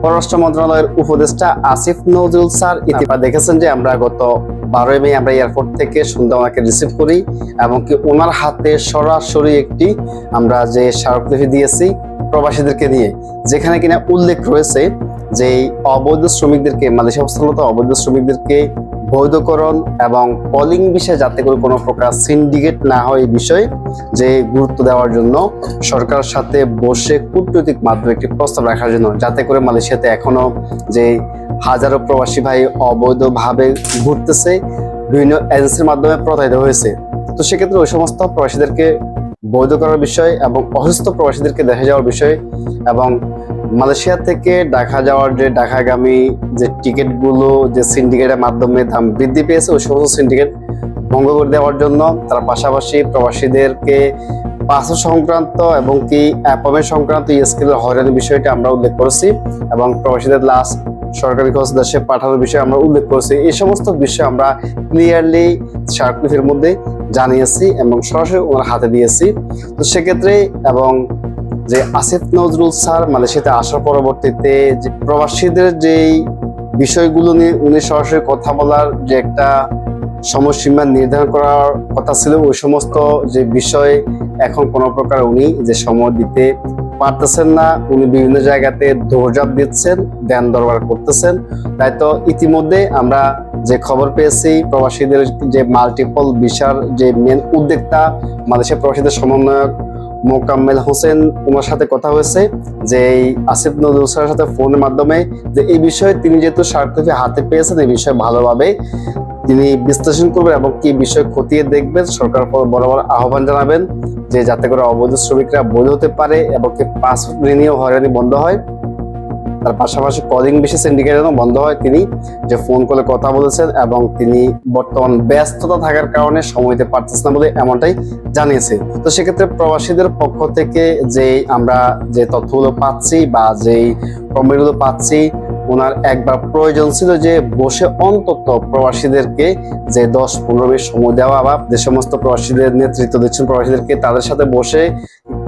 পররাষ্ট্র মন্ত্রণালয়ের উপদেষ্টা আসিফ নজরুল স্যার ইতিমধ্যে দেখেছেন যে আমরা গত বারোই মে আমরা এয়ারপোর্ট থেকে সুন্দর ওনাকে রিসিভ করি এবং কি ওনার হাতে সরাসরি একটি আমরা যে স্মারকলিপি দিয়েছি প্রবাসীদেরকে নিয়ে যেখানে কিনা উল্লেখ রয়েছে যে অবৈধ শ্রমিকদেরকে মালয়েশিয়া অবস্থানরত অবৈধ শ্রমিকদেরকে বৈধকরণ এবং কলিং বিষয়ে যাতে করে কোনো প্রকার সিন্ডিকেট না হয় এই বিষয়ে যে গুরুত্ব দেওয়ার জন্য সরকার সাথে বসে কূটনৈতিক মাধ্যমে একটি প্রস্তাব রাখার জন্য, যাতে করে মালয়েশিয়াতে এখনও যে হাজারো প্রবাসী ভাই অবৈধভাবে ঘুরতেছে, বিভিন্ন এজেন্সির মাধ্যমে প্রতারিত হয়েছে। তো সেক্ষেত্রে ওই সমস্ত প্রবাসীদেরকে বৈধ করার বিষয় এবং অসুস্থ প্রবাসীদেরকে দেখা যাওয়ার বিষয় এবং মালয়েশিয়া থেকে ঢাকা যাওয়ার যে ঢাকাগামী যে টিকিটগুলো, যে সিন্ডিকেটের মাধ্যমে দাম বৃদ্ধি পেয়েছে, ওই সমস্ত সিন্ডিকেট ভঙ্গ করে দেওয়ার জন্য তার পাশাপাশি প্রবাসীদেরকে পাসপোর্ট সংক্রান্ত এবং কি অ্যাপয়েন্টমেন্ট সংক্রান্ত স্কিলের হয়রানির বিষয়টা আমরা উল্লেখ করেছি এবং প্রবাসীদের লাস্ট সরকারি খরচ দেশে পাঠানোর বিষয়ে আমরা উল্লেখ করেছি। এই সমস্ত বিষয় আমরা ক্লিয়ারলি সার্কুলিফের মধ্যে জানিয়েছি এবং সরাসরি ওনার হাতে দিয়েছি। তো সেক্ষেত্রে এবং যে আসিফ নজরুল স্যার মালয়েশিয়াতে আসার পরবর্তীতে যে প্রবাসীদের যেই বিষয়গুলো নিয়ে উনি সরাসরি কথা বলার যে একটা সময়সীমা নির্ধারণ করার কথা ছিল, ওই সমস্ত যে বিষয় এখন কোনো প্রকার উনি যে সময় দিতে পারতেছেন না। উনি বিভিন্ন জায়গাতে দৌড়ঝাঁপ দিচ্ছেন, ধ্যান দরবার করতেছেন। তাই তো ইতিমধ্যে আমরা যে খবর পেয়েছি, প্রবাসীদের যে মাল্টিপল ভিসার যে মেন উদ্যোক্তা মালয়েশিয়া প্রবাসীদের সমন্বয়ক মোকাম্মেল হোসেন ওনার সাথে কথা হয়েছে যে এই আসিফ নজরুল সাথে ফোনের মাধ্যমে যে এই বিষয়ে তিনি যেহেতু সার্থকে হাতে পেয়েছেন, এই বিষয়ে ভালোভাবে তিনি বিশ্লেষণ করবেন এবং কি বিষয় খতিয়ে দেখবেন। সরকার বরাবর আহ্বান জানাবেন যে যাতে করে অবৈধ শ্রমিকরা বৈধ হতে পারে এবং কি পাঁচ রিনিউ হয়রানি বন্ধ হয়। তার পাশাপাশি কলিং বেশি সিন্ডিকেট বন্ধ হয়। তিনি যে ফোন কলে কথা বলেছেন এবং তিনি বর্তমান ব্যস্ততা থাকার কারণে সময় দিতে পারতেছেন না বলে এমনটাই জানিয়েছে। তো সেক্ষেত্রে প্রবাসীদের পক্ষ থেকে যে আমরা যে তথ্যগুলো পাচ্ছি বা যেই প্রমেয়গুলো পাচ্ছি, ওনার একবার প্রয়োজন ছিল যে বসে অন্তত প্রবাসীদেরকে যে দশ পনেরো মিনিট সময় দেওয়া বা যে সমস্ত প্রবাসীদের নেতৃত্ব দিচ্ছেন, প্রবাসীদেরকে তাদের সাথে বসে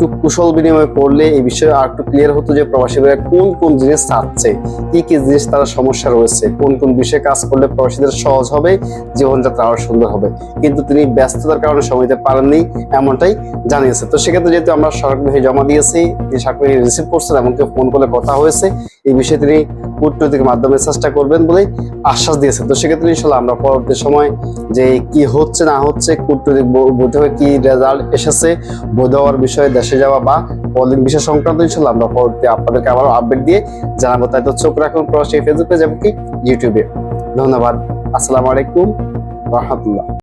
একটু কুশল বিনিময় করলে এই বিষয়ে আর একটু ক্লিয়ার হতো যে প্রবাসীরা কোন কোন জিনিস চাচ্ছে, কি কি জিনিস তারা সমস্যা রয়েছে, কোন কোন বিষয়ে কাজ করলে প্রবাসীদের সহজ হবে, জীবনযাত্রা আরও সুন্দর হবে। কিন্তু তিনি ব্যস্ততার কারণে সময় দিতে পারেননি এমনটাই জানিয়েছে। তো সেক্ষেত্রে যেহেতু আমরা সরকারি জমা দিয়েছি, তিনি সরকারি রিসিভ করছেন এমনকি ফোন করে কথা হয়েছে, এই বিষয়ে তিনি কূটনৈতিক মাধ্যমে চেষ্টা করবেন বলে আশ্বাস দিয়েছেন। তো সেক্ষেত্রে ইনশাল্লাহ আমরা পরবর্তী সময় যে কি হচ্ছে, না হচ্ছে কূটনৈতিক বৈঠকে কি রেজাল্ট এসেছে বৈধ হওয়ার বিষয়ে দেশে যাওয়া বা পলিং বিষয় সংক্রান্ত ইনশাল্লাহ আমরা পরবর্তী আপনাদেরকে আবারও আপডেট দিয়ে জানাব। তাই তো চোখ রাখুন, প্রবাসী ফেসবুক পেজ কি ইউটিউবে ধন্যবাদ। আসসালামু আলাইকুম, রহমতুল্লাহ।